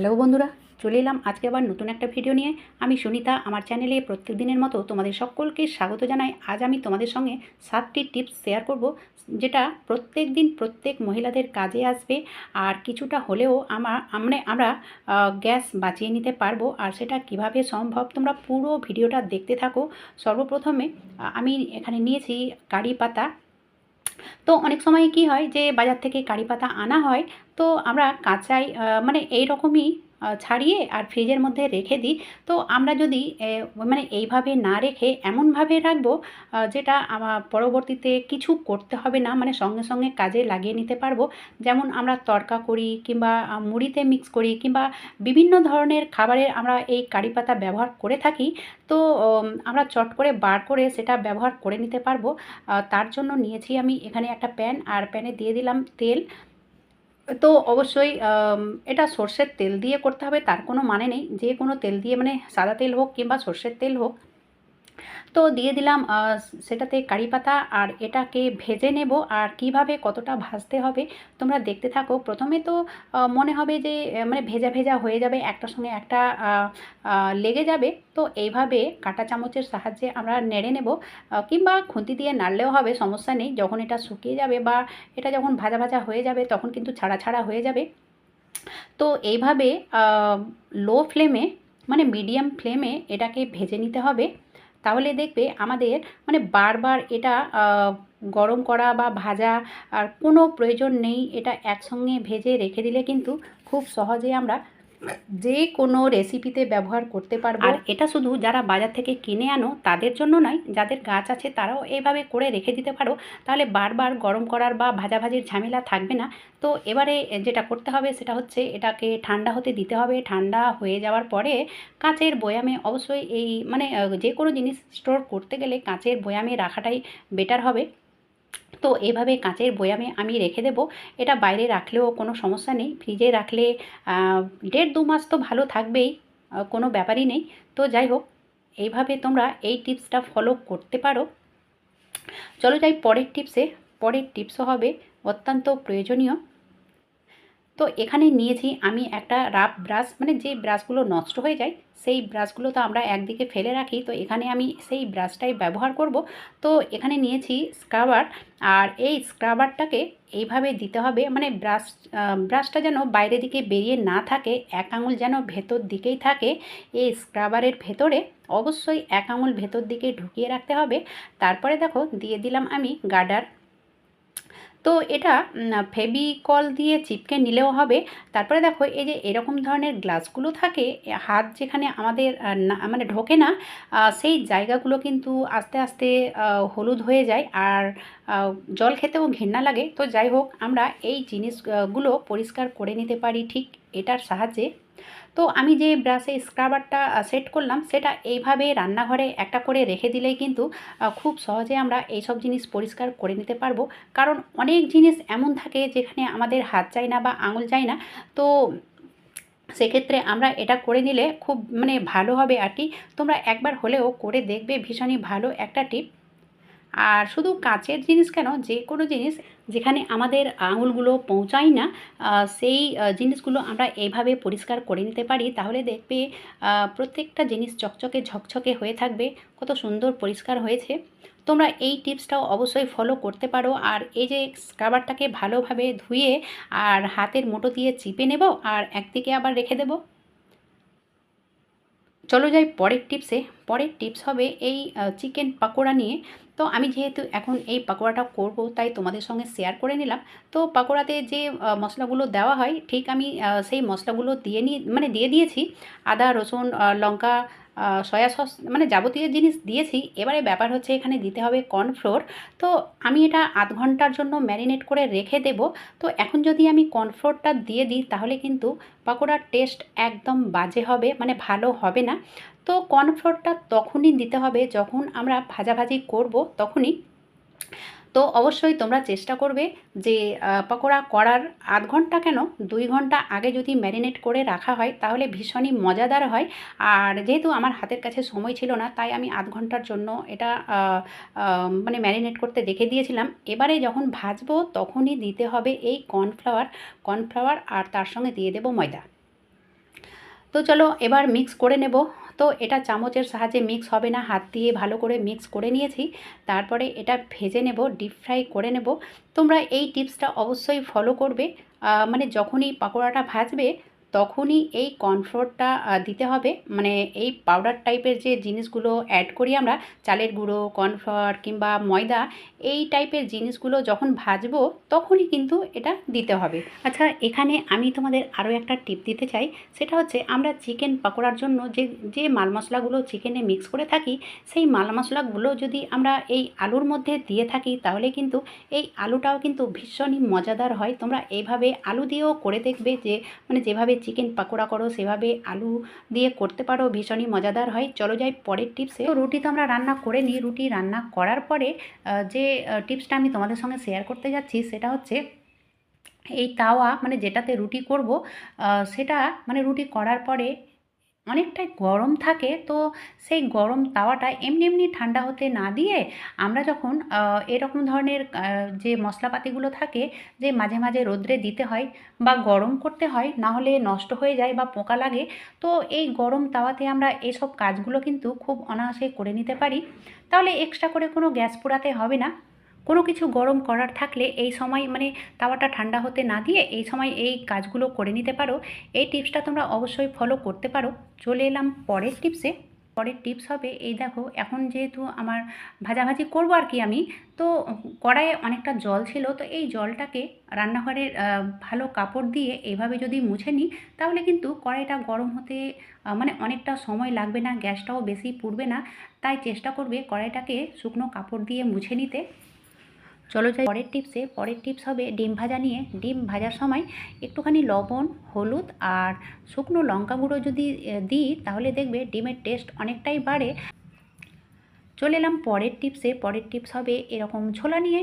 Hello বন্ধুরা, চলে এলাম আজকে আবার নতুন একটা ভিডিও নিয়ে। আমি সুনিতা, আমার চ্যানেলে প্রত্যেক দিনের মতো তোমাদের সকলকে স্বাগত জানাই। আজ আমি তোমাদের সঙ্গে সাতটি টিপস শেয়ার করব, যেটা প্রত্যেক দিন প্রত্যেক মহিলাদের কাজে আসবে। আর কিছুটা হলেও আমার আমরা আমরা গ্যাস বাঁচিয়ে নিতে পারব। আর সেটা কীভাবে সম্ভব তোমরা পুরো ভিডিওটা দেখতে থাকো। সর্বপ্রথমে আমি এখানে নিয়েছি কারি পাতা। তো অনেক সময় কি হয় যে বাজার থেকে কারি পাতা আনা হয় তো আমরা কাঁচাই মানে এই রকমই ছাড়িয়ে আর ফ্রিজের মধ্যে রেখে দিই। তো আমরা যদি মানে এইভাবে না রেখে এমনভাবে রাখব যেটা আমার পরবর্তীতে কিছু করতে হবে না মানে সঙ্গে সঙ্গে কাজে লাগিয়ে নিতে পারব। যেমন আমরা তরকা করি কিংবা মুড়িতে মিক্স করি কিংবা বিভিন্ন ধরনের খাবারে আমরা এই কারি পাতা ব্যবহার করে থাকি, তো আমরা চট করে বার করে সেটা ব্যবহার করে নিতে পারব। তার জন্য নিয়েছি আমি এখানে একটা প্যান, আর প্যানে দিয়ে দিলাম তেল। তো অবশ্যই এটা সর্ষের তেল দিয়ে করতে হবে, তার কোনো মানে নেই। যে কোনো তেল দিয়ে মানে সাদা তেল হোক কিংবা সর্ষের তেল হোক তো দিয়ে দিলাম সেটাতে কারি পাতা আর এটাকে ভেজে নেব। আর কীভাবে কতটা ভাজতে হবে তোমরা দেখতে থাকো। প্রথমে তো মনে হবে যে মানে ভেজা ভেজা হয়ে যাবে একটার সঙ্গে একটা লেগে যাবে। তো এইভাবে কাঁটা চামচের সাহায্যে আমরা নেড়ে নেব। কিংবা খুন্তি দিয়ে নাড়লেও হবে, সমস্যা নেই। যখন এটা শুকিয়ে যাবে বা এটা যখন ভাজা ভাজা হয়ে যাবে, তখন কিন্তু ছাড়া ছাড়া হয়ে যাবে। তো এইভাবে লো ফ্লেমে মানে মিডিয়াম ফ্লেমে এটাকে ভেজে নিতে হবে। তাহলে দেখবে আমাদের মানে বারবার এটা গরম করা বা ভাজা আর কোনো প্রয়োজন নেই, এটা একসঙ্গে ভেজে রেখে দিলে কিন্তু খুব সহজে আমরা যে কোনো রেসিপিতে ব্যবহার করতে পারব। আর এটা শুধু যারা বাজার থেকে কিনে আনো, তাদের জন্য নয়, যাদের গাছ আছে তারাও এইভাবে করে রেখে দিতে পারো। তাহলে বারবার গরম করার বা ভাজাভাজির ঝামেলা থাকবে না। তো এবারে যেটা করতে হবে সেটা হচ্ছে এটাকে ঠান্ডা হতে দিতে হবে। ঠান্ডা হয়ে যাওয়ার পরে কাঁচের বয়ামে অবশ্যই এই মানে যে কোনো জিনিস স্টোর করতে গেলে কাঁচের বয়ামে রাখাটাই বেটার হবে। তো এভাবে কাঁচের বয়ামে আমি রেখে দেব। এটা বাইরে রাখলেও কোনো সমস্যা নেই। ফ্রিজে রাখলে দেড় দু মাস তো ভালো থাকবেই কোনো ব্যাপারই নেই। তো যাই হোক, এইভাবে তোমরা এই টিপসটা ফলো করতে পারো। চলো যাই পরের টিপসে। পরের টিপসও হবে অত্যন্ত প্রয়োজনীয়। তো এখানে নিয়েছি আমি একটা রাফ ব্রাশ মানে যে ব্রাশগুলো নষ্ট হয়ে যায়, সেই ব্রাশগুলো তো আমরা একদিকে ফেলে রাখি। তো এখানে আমি সেই ব্রাশটাই ব্যবহার করব। তো এখানে নিয়েছি স্ক্রাবার, আর এই স্ক্রাবারটাকে এইভাবে দিতে হবে মানে ব্রাশ ব্রাশটা যেন বাইরের দিকে বেরিয়ে না থাকে, এক আঙুল যেন ভেতর দিকেই থাকে। এই স্ক্রাবারের ভেতরে অবশ্যই এক আঙুল ভেতর দিকে ঢুকিয়ে রাখতে হবে। তারপরে দেখো, দিয়ে দিলাম আমি গার্ডার। তো এটা ফেবিকল দিয়ে চিপকে নিলেও হবে। তারপরে দেখো, এই যে এরকম ধরনের গ্লাসগুলো থাকে হাত যেখানে আমাদের মানে ঢোকে না সেই জায়গাগুলো কিন্তু আস্তে আস্তে হলুদ হয়ে যায় আর জল খেতেও ঘেন্না লাগে। তো যাই হোক, আমরা এই জিনিসগুলো পরিষ্কার করে নিতে পারি, ঠিক এটার সাহায্যে। তো আমি যে ব্রাশে স্ক্রাবারটা সেট করলাম, সেটা এইভাবে রান্নাঘরে একটা করে রেখে দিলেই কিন্তু খুব সহজে আমরা এইসব জিনিস পরিষ্কার করে নিতে পারব। কারণ অনেক জিনিস এমন থাকে যেখানে আমাদের হাত যায় না বা আঙুল যায় না। তো সেক্ষেত্রে আমরা এটা করে নিলে খুব মানে ভালো হবে আর কি। তোমরা একবার হলেও করে দেখবে, ভীষণই ভালো একটা টিপ। আর শুধু কাচের জিনিস কেন, যে কোনো জিনিস যেখানে আমাদের আঙুলগুলো পৌঁছায় না সেই জিনিসগুলো আমরা এইভাবে পরিষ্কার করে নিতে পারি, তাহলে দেখবে প্রত্যেকটা জিনিস চকচকে ঝকঝকে হয়ে থাকবে, কত সুন্দর পরিষ্কার হয়েছে। তোমরা এই টিপসটাও অবশ্যই ফলো করতে পারো, আর এই যে স্ক্রাবারটাকে ভালোভাবে ধুয়ে আর হাতের মুঠো দিয়ে চিপে নেব, আর একদিকে আবার রেখে দেবো। চলো যাই পরের টিপসে। পরের টিপস হবে এই চিকেন পাকোড়া নিয়ে। তো আমি যেহেতু এখন এই পাকোড়াটা করব, তাই তোমাদের সঙ্গে শেয়ার করে নিলাম। তো পাকোড়াতে যে মশলাগুলো দেওয়া হয়, ঠিক আমি সেই মশলাগুলো দিয়ে নিয়ে মানে দিয়ে দিয়েছি। আদা, রসুন লঙ্কা সয়া সস মানে যাবতীয় জিনিস দিয়েছি। এবারে ব্যাপার হচ্ছে এখানে দিতে হবে কর্নফ্লোর। তো আমি এটা আধ ঘণ্টার জন্য ম্যারিনেট করে রেখে দেব। তো এখন যদি আমি কর্নফ্লোরটা দিয়ে দিই, তাহলে কিন্তু পাকোড়ার টেস্ট একদম বাজে হবে মানে ভালো হবে না। তো কর্নফ্লোরটা তখনই দিতে হবে, যখন আমরা ভাজাভাজি করব, তখনই। তো অবশ্যই তোমরা চেষ্টা করবে যে পকোড়া করার আধ ঘণ্টা কেন? দুই ঘণ্টা আগে যদি ম্যারিনেট করে রাখা হয়, তাহলে ভীষণই মজাদার হয়। আর যেহেতু আমার হাতের কাছে সময় ছিল না, তাই আমি আধ ঘণ্টার জন্য এটা মানে ম্যারিনেট করতে রেখে দিয়েছিলাম। এবারে যখন ভাজবো, তখনই দিতে হবে এই কর্নফ্লাওয়ার কর্নফ্লাওয়ার আর তার সঙ্গে দিয়ে দেবো ময়দা। তো চলো এবার মিক্স করে নেব। তো এটা চামচের সাহায্যে মিক্স হবে না। হাত দিয়ে ভালো করে মিক্স করে নিয়েছি। তারপরে এটা ভেজে নেব ডিপ ফ্রাই করে নেব। তোমরা এই টিপসটা অবশ্যই ফলো করবে। মানে যখনই পাকোড়াটা ভাজবে তখনই এই কর্নফ্লোরটা দিতে হবে। মানে এই পাউডার টাইপের যে জিনিসগুলো অ্যাড করি আমরা, চালের গুঁড়ো, কর্নফ্লোর কিংবা ময়দা, এই টাইপের জিনিসগুলো যখন ভাজবো, তখনই কিন্তু এটা দিতে হবে। আচ্ছা এখানে আমি তোমাদের আরও একটা টিপ দিতে চাই। সেটা হচ্ছে আমরা চিকেন পকোড়ার জন্য যে যে মাল মশলাগুলো চিকেনে মিক্স করে থাকি, সেই মাল মশলাগুলো যদি আমরা এই আলুর মধ্যে দিয়ে থাকি, তাহলে কিন্তু এই আলুটাও কিন্তু ভীষণই মজাদার হয়। তোমরা এইভাবে আলু দিয়েও করে দেখবে যে মানে যেভাবে চিকেন পাকোড়া করো, সেভাবে আলু দিয়ে করতে পারো, ভীষণই মজাদার হয়। চলো যাই পরের টিপসে তো রুটি তো আমরা রান্না করে নিই। রুটি রান্না করার পরে যে টিপসটা আমি তোমাদের সঙ্গে শেয়ার করতে যাচ্ছি, সেটা হচ্ছে এই তাওয়া মানে যেটাতে রুটি করব সেটা মানে রুটি করার পরে অনেকটাই গরম থাকে, তো সেই গরম তাওয়াটা এমনি এমনি ঠান্ডা হতে না দিয়ে আমরা যখন এরকম ধরনের যে মশলাপাতিগুলো থাকে, যে মাঝে মাঝে রোদ্রে দিতে হয় বা গরম করতে হয়, না হলে নষ্ট হয়ে যায় বা পোকা লাগে, তো এই গরম তাওয়াতে আমরা এসব কাজগুলো কিন্তু খুব অনায়াসে করে নিতে পারি। তাহলে এক্সট্রা করে কোনো গ্যাস পোড়াতে হবে না। কোনো কিছু গরম করার থাকলে এই সময় মানে তাওয়াটা ঠান্ডা হতে না দিয়ে এই সময় এই কাজগুলো করে নিতে পারো। এই টিপসটা তোমরা অবশ্যই ফলো করতে পারো। চলে এলাম পরের টিপসে পরের টিপস হবে, এই দেখো, এখন যেহেতু আমার ভাজাভাজি করব আর কি আমি, তো কড়াইয়ে অনেকটা জল ছিল, তো এই জলটাকে রান্নাঘরের ভালো কাপড় দিয়ে এইভাবে যদি মুছে নিই, তাহলে কিন্তু কড়াইটা গরম হতে মানে অনেকটা সময় লাগবে না, গ্যাসটাও বেশি পুড়বে না। তাই চেষ্টা করবে কড়াইটাকে শুকনো কাপড় দিয়ে মুছে নিতে। চলো যাই পরের টিপসে পরের টিপস হবে ডিম ভাজা নিয়ে। ডিম ভাজার সময় একটুখানি লবণ, হলুদ আর শুকনো লঙ্কা গুঁড়ো যদি দিই, তাহলে দেখবে ডিমের টেস্ট অনেকটাই বাড়ে। চলে এলাম পরের টিপসে পরের টিপস হবে এরকম ছোলা নিয়ে।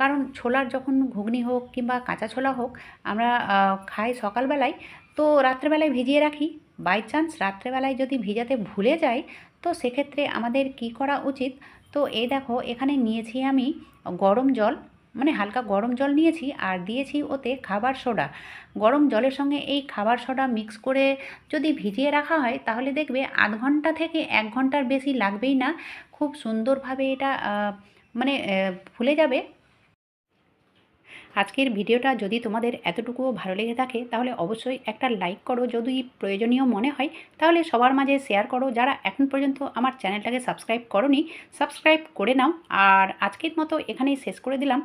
কারণ ছোলার যখন ঘুগনি হোক কিংবা কাঁচা ছোলা হোক, আমরা খাই সকালবেলায়। তো রাত্রেবেলায় ভিজিয়ে রাখি। বাই চান্স রাত্রেবেলায় যদি ভিজাতে ভুলে যাই, তো সেক্ষেত্রে আমাদের কি করা উচিত? তো এই দেখো, এখানে নিয়েছি আমি গরম জল মানে হালকা গরম জল নিয়েছি আর দিয়েছি ওতে খাবার সোডা। গরম জলের সঙ্গে এই খাবার সোডা মিক্স করে যদি ভিজিয়ে রাখা হয়, তাহলে দেখবে আধ ঘণ্টা থেকে এক ঘণ্টার বেশি লাগবেই না। খুব সুন্দরভাবে এটা মানে ফুলে যাবে। আজকের ভিডিওটা যদি তোমাদের এতটুকুও ভালো লেগে থাকে, তাহলে অবশ্যই একটা লাইক করো। যদি প্রয়োজনীয় মনে হয়, তাহলে সবার মাঝে শেয়ার করো। যারা এখন পর্যন্ত আমার চ্যানেলটাকে সাবস্ক্রাইব করনি সাবস্ক্রাইব করে নাও। আর আজকের মতো এখানেই শেষ করে দিলাম।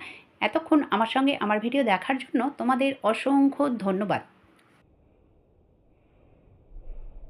এতক্ষণ আমার সঙ্গে আমার ভিডিও দেখার জন্য তোমাদের অসংখ্য ধন্যবাদ।